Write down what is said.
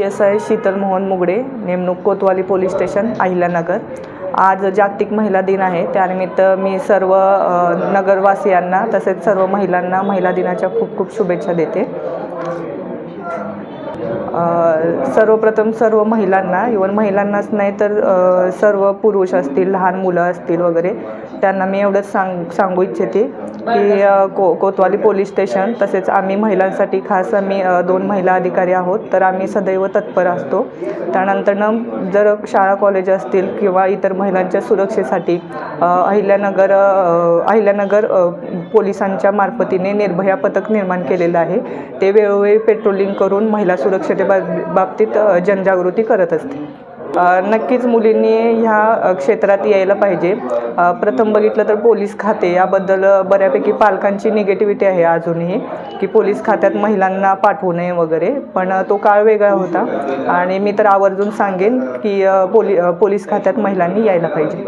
P S I Sheetal Mohan Mugade नेमणूक कोतवाली police station Ahilyanagar. आज जागतिक महिला दिन आहे. त्यानिमित्त मी सर्व नगरवासियांना तसेच सर्व महिलांना महिला दिनाच्या खूप खूप शुभेच्छा देते. सर्वप्रथम सर्व महिलांना इवन महिलांनाच नाही तर सर्व पुरुष असतील लहान मुलं असतील वगैरे त्यांना मी एवढंच सांग सांगू इच्छिते. की को कोतवाली पोलीस स्टेशन तसेच आम्ही महिलांसाठी खास आम्ही दोन महिला अधिकारी आहोत तर आम्ही सदैव तत्पर असतो. त्यानंतरनं जर शाळा कॉलेज असतील किंवा इतर महिलांच्या सुरक्षेसाठी अहिल्यानगर अहिल्यानगर पोलिसांच्या मार्फतीने निर्भया पथक निर्माण केलेलं आहे. ते वेळोवेळी पेट्रोलिंग करून महिला सुरक्षते बाबतीत जनजागृती करत असते. नक्कीच मुलींनी ह्या क्षेत्रात यायला पाहिजे. प्रथम बघितलं तर पोलीस खाते याबद्दल बऱ्यापैकी पालकांची निगेटिव्हिटी आहे अजूनही की पोलीस खात्यात महिलांना पाठवू नये वगैरे. पण तो काळ वेगळा होता. आणि मी तर आवर्जून सांगेन की पोली पोलीस खात्यात महिलांनी यायला पाहिजे.